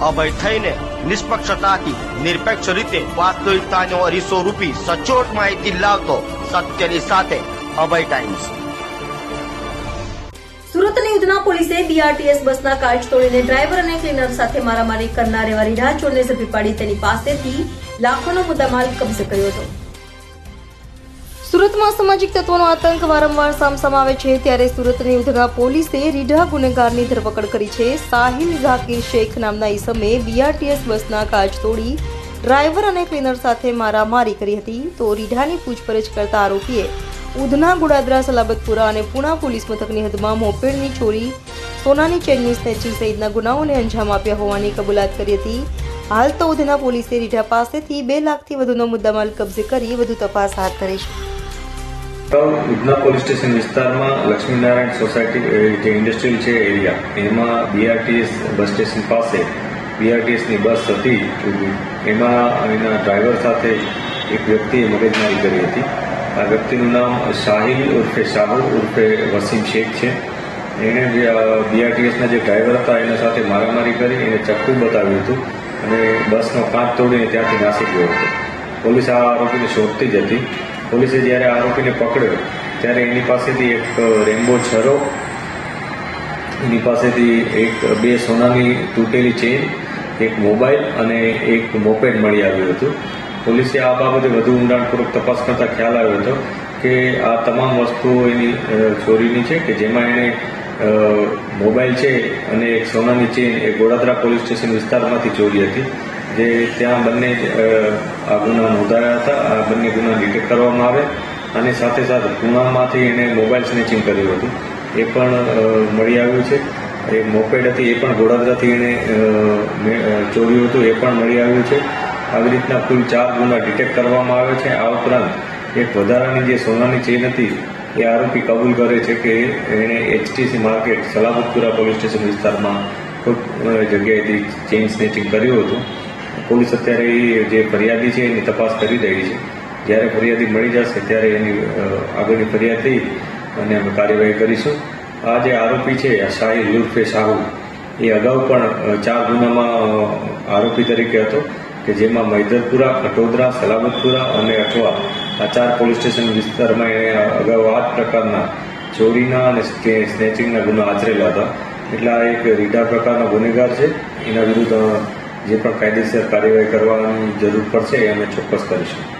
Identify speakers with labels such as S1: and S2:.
S1: અભય થઈને નિષ્પક્ષતાથી, નિરપેક્ષ રીતે વાસ્તવિકતાનો અરીસો રૂપી સચોટ માહિતી લાવતો સત્યની સાથે અભય ટાઈમ્સ
S2: સુરતની ઉધના પોલીસે બીઆરટીએસ બસના કાચ તોડીને ડ્રાઈવર અને ક્લીનર સાથે મારામારી કરનાર એવા રીઢા ચોરને ઝડપી પાડી તેની પાસેથી લાખોનો મુદ્દામાલ કબજે કર્યો હતો. સુરતમાં સામાજિક તત્વોનો આતંક વારંવાર સામસામ આવે છે, ત્યારે સુરતની ઉધના પોલીસે રીઢા ગુનેગારની ધરપકડ કરી છે. સાહિલ ઝાકીર શેખ નામના ઈસમે બીઆરટીએસ બસના કાચ તોડી ડ્રાઈવર અને ક્લીનર સાથે મારામારી કરી હતી. તો રીઢાની પૂછપરછ કરતા આરોપીએ ઉધના, ગુડાદરા, સલાબતપુરા અને પુણા પોલીસ મથકની હદમાં મોપેડની ચોરી, સોનાની ચેનની સ્નેચિંગ સહિતના ગુનાઓને અંજામ આપ્યા હોવાની કબૂલાત કરી હતી. હાલ તો ઉધના પોલીસે રીઢા પાસેથી બે લાખથી વધુનો મુદ્દામાલ કબજે કરી વધુ તપાસ હાથ ધરી છે.
S3: ઉધના પોલીસ સ્ટેશન વિસ્તારમાં લક્ષ્મીનારાયણ સોસાયટી જે ઇન્ડસ્ટ્રીયલ છે એરિયા, એમાં બીઆરટીએસ બસ સ્ટેશન પાસે બીઆરટીએસની બસ હતી. એમાં એના ડ્રાઈવર સાથે એક વ્યક્તિએ મગજમારી કરી હતી. આ વ્યક્તિનું નામ શાહિલ ઉર્ફે શાહુ ઉર્ફે વસીમ શેખ છે. એણે બીઆરટીએસના જે ડ્રાઈવર હતા, એના સાથે મારામારી કરી, એને ચક્કુ બતાવ્યું હતું અને બસનો કાચ તોડીને ત્યાંથી નાસી ગયો હતો. પોલીસ આ આરોપીને શોધતી જ હતી. પોલીસે જ્યારે આરોપીને પકડ્યો, ત્યારે એની પાસેથી એક રેમ્બો છરો, એની પાસેથી એક બે સોનાની તૂટેલી ચેન, એક મોબાઈલ અને એક મોપેડ મળી આવ્યું હતું. પોલીસે આ બાબતે વધુ ઊંડાણપૂર્વક તપાસ કરતા ખ્યાલ આવ્યો હતો કે આ તમામ વસ્તુઓ એની ચોરીની છે કે જેમાં એણે મોબાઈલ છે અને એક સોનાની ચેન એ ગોડાદરા પોલીસ સ્ટેશન વિસ્તારમાંથી ચોરી હતી. જે ત્યાં બંને આ ગુના નોંધાયા હતા, આ બંને ગુના ડિટેક્ટ કરવામાં આવે અને સાથે સાથે પુણામાંથી એણે મોબાઈલ સ્નેચિંગ કર્યું હતું. એ પણ મળી આવ્યું છે. એ મોપેડ હતી, એ પણ ગોડાદરાથી એણે ચોર્યું હતું, એ પણ મળી આવ્યું છે. આવી રીતના કુલ ચાર ગુના ડિટેક્ટ કરવામાં આવે છે. આ ઉપરાંત એક વધારાની જે સોનાની ચેન હતી, એ આરોપી કબૂલ કરે છે કે એણે HTC market Salamatpura police station વિસ્તારમાં કોઈ જગ્યાએથી ચેઇન સ્નેચિંગ કર્યું હતું. પોલીસ અત્યારે એ જે ફરિયાદી છે એની તપાસ કરી રહી છે. જ્યારે ફરિયાદી મળી જશે ત્યારે એની આગળની ફરિયાદ થઈ અને અમે કાર્યવાહી કરીશું. આ જે આરોપી છે, શાહી લુર્ફે શાહુ, એ અગાઉ પણ ચાર ગુનામાં આરોપી તરીકે હતો કે જેમાં મૈદરપુરા કટોદરા સલામતપુરા અને અઠવા આ ચાર પોલીસ સ્ટેશન વિસ્તારમાં એણે અગાઉ આ પ્રકારના ચોરીના અને સ્નેચિંગના ગુના આચરેલા હતા. એટલે આ એક રીઢા પ્રકારનો ગુનેગાર છે. એના વિરુદ્ધ જે પણ કાયદેસર કાર્યવાહી કરવાની જરૂર પડશે એ અમે ચોક્કસ કરીશું.